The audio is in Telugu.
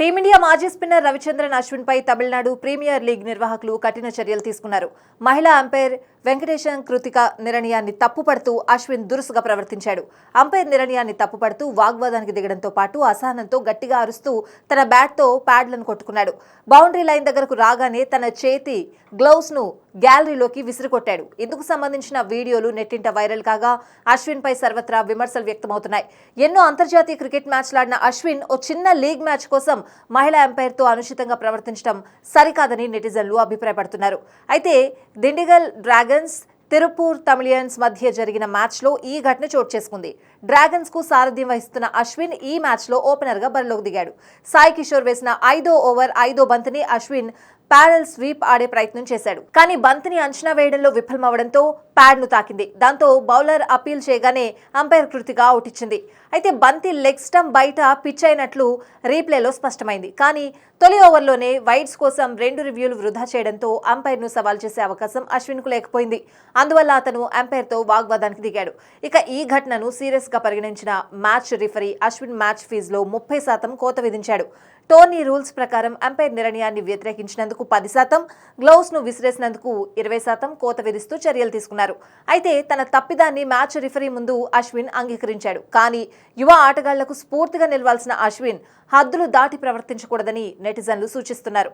టీమిండియా మాజీ స్పిన్నర్ రవిచంద్రన్ అశ్విన్పై తమిళనాడు ప్రీమియర్ లీగ్ నిర్వాహకులు కఠిన చర్యలు తీసుకున్నారు. మహిళా అంపైర్ వెంకటేశం కృతిక నిర్ణయాన్ని తప్పుపడుతూ అశ్విన్ దురుసుగా ప్రవర్తించాడు. అంపైర్ నిర్ణయాన్ని తప్పుపడుతూ వాగ్వాదానికి దిగడంతో పాటు అసహనంతో గట్టిగా అరుస్తూ తన బ్యాట్తో ప్యాడ్లను కొట్టుకున్నాడు. బౌండరీ లైన్ దగ్గరకు రాగానే తన చేతి గ్లౌస్ను గ్యాలరీలోకి విసిరికొట్టాడు. ఇందుకు సంబంధించిన వీడియోలు నెట్టింట వైరల్ కాగా అశ్విన్ పై సర్వత్రా విమర్శలు వ్యక్తమవుతున్నాయి. ఎన్నో అంతర్జాతీయ క్రికెట్ మ్యాచ్లాడిన అశ్విన్ ఓ చిన్న లీగ్ మ్యాచ్ కోసం మహిళా ఎంపైర్తో అనుచితంగా ప్రవర్తించడం సరికాదని నెటిజన్లు అభిప్రాయపడుతున్నారు. అయితే దిండిగల్ డ్రాగన్స్ తిరుపూర్ తమిళియన్స్ మధ్య జరిగిన మ్యాచ్లో ఈ ఘటన చోటు చేసుకుంది. డ్రాగన్స్కు సారథ్యం వహిస్తున్న అశ్విన్ ఈ మ్యాచ్లో ఓపెనర్గా బరిలోకి దిగాడు. సాయి కిషోర్ వేసిన ఐదో ఓవర్ ఐదో బంతిని అశ్విన్ ప్యాడల్ స్వీప్ ఆడే ప్రయత్నం చేశాడు. కానీ బంతిని అంచనా వేయడంలో విఫలమవడంతో ప్యాడ్ను తాకింది. దాంతో బౌలర్ అపీల్ చేయగానే అంపైర్ కృతిగా అవుట్ ఇచ్చింది అయితే బంతి లెగ్ స్టంప్ బయట పిచ్ అయినట్లు రీప్లేలో స్పష్టమైంది. కానీ తొలి ఓవర్లోనే వైడ్స్ కోసం రెండు రివ్యూలు వృధా చేయడంతో అంపైర్ను సవాల్ చేసే అవకాశం అశ్విన్కు లేకపోయింది. అందువల్ల అతను అంపైర్తో వాగ్వాదానికి దిగాడు. ఇక ఈ ఘటనను సీరియస్గా పరిగణించిన మ్యాచ్ రిఫరీ అశ్విన్ మ్యాచ్ ఫీజులో ముప్పై శాతం కోత విధించాడు. టోర్నీ రూల్స్ ప్రకారం అంపైర్ నిర్ణయాన్ని వ్యతిరేకించినందుకు పది శాతం గ్లౌస్ను విసిరేసినందుకు ఇరవై శాతం కోత విధిస్తూ చర్యలు తీసుకున్నారు. అయితే తన తప్పిదాన్ని మ్యాచ్ రిఫరీ ముందు అశ్విన్ అంగీకరించాడు. కానీ యువ ఆటగాళ్ళకు స్ఫూర్తిగా నిలవాల్సిన అశ్విన్ హద్దులు దాటి ప్రవర్తించకూడదని నెటిజన్లు సూచిస్తున్నారు.